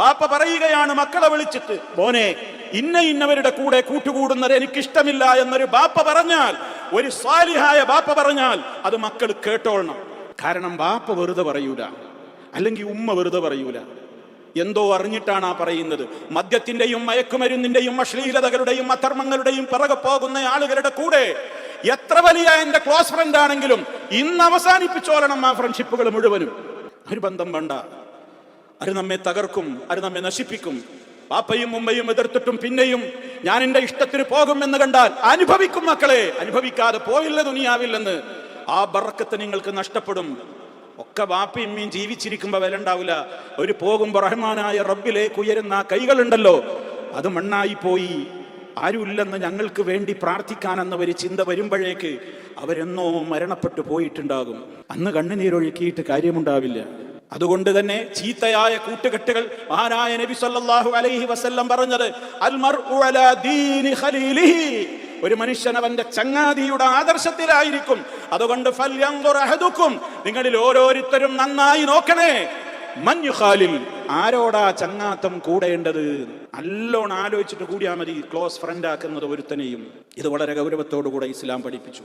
ബാപ്പ പറയുകയാണ് മക്കളെ വിളിച്ചിട്ട്. മോനെ ഇന്ന ഇന്നവരുടെ കൂടെ കൂട്ടുകൂടുന്നത് എനിക്കിഷ്ടമില്ല എന്നൊരു ബാപ്പ പറഞ്ഞാൽ ഒരു സ്വാലിഹായ ബാപ്പ പറഞ്ഞാൽ അത് മക്കൾ കേട്ടോളണം. കാരണം ബാപ്പ വെറുതെ പറയൂല. അല്ലെങ്കിൽ ഉമ്മ വെറുതെ പറയൂല. എന്തോ അറിഞ്ഞിട്ടാണ് ആ പറയുന്നത്. മദ്യത്തിന്റെയും മയക്കുമരുന്നിന്റെയും അശ്ലീലതകളുടെയും അധർമ്മങ്ങളുടെയും പിറകെ പോകുന്ന ആളുകളുടെ കൂടെ എത്ര വലിയ എന്റെ ക്ലോസ് ഫ്രണ്ട് ആണെങ്കിലും ഇന്ന് അവസാനിപ്പിച്ചോളണം ആ ഫ്രണ്ട്ഷിപ്പുകൾ മുഴുവനും. ഒരു ബന്ധം വേണ്ട. അത് നമ്മെ തകർക്കും അത് നമ്മെ നശിപ്പിക്കും. പാപ്പയും ഉമ്മയും എതിർത്തിട്ടും പിന്നെയും ഞാൻ എന്റെ ഇഷ്ടത്തിന് പോകും എന്ന് കണ്ടാൽ അനുഭവിക്കും മക്കളെ. അനുഭവിക്കാതെ പോയില്ല ദുനിയാവില്ലെന്ന്. ആ ബറക്കത്ത് നിങ്ങൾക്ക് നഷ്ടപ്പെടും. ഒക്കെ വാപ്പയും മീൻ ജീവിച്ചിരിക്കുമ്പോ വില ഉണ്ടാവില്ല. ഒരു പോകുമ്പോ റഹ്മാനായ റബ്ബിലേക്ക് ഉയരുന്ന ആ കൈകളുണ്ടല്ലോ. അത് മണ്ണായി പോയി. ആരുമില്ലെന്ന് ഞങ്ങൾക്ക് വേണ്ടി പ്രാർത്ഥിക്കാനെന്ന ഒരു ചിന്ത വരുമ്പോഴേക്ക് അവരെന്നോ മരണപ്പെട്ടു പോയിട്ടുണ്ടാകും. അന്ന് കണ്ണുനീരൊഴുക്കിയിട്ട് കാര്യമുണ്ടാവില്ല. അതുകൊണ്ട് തന്നെ ചീത്തയായ കൂട്ടുകെട്ടുകൾ മഹാനായ നബി സല്ലല്ലാഹു അലൈഹി വസല്ലം പറഞ്ഞത് ഒരു മനുഷ്യൻ അവന്റെ ചങ്ങാതിയുടെ ആദർശത്തിലായിരിക്കും. അതുകൊണ്ട് അഹദുക്കും നിങ്ങളിൽ ഓരോരുത്തരും നന്നായി നോക്കണേ. മഞ്ഞുഖാലിൽ ആരോടാ ചങ്ങാത്തം കൂടേണ്ടത്? നല്ലോണം ആലോചിച്ചിട്ട് കൂടിയാൽ മതി ക്ലോസ് ഫ്രണ്ട് ആക്കുന്നത് ഒരുത്തനെയും. ഇത് വളരെ ഗൗരവത്തോടു കൂടെ ഇസ്ലാം പഠിപ്പിച്ചു.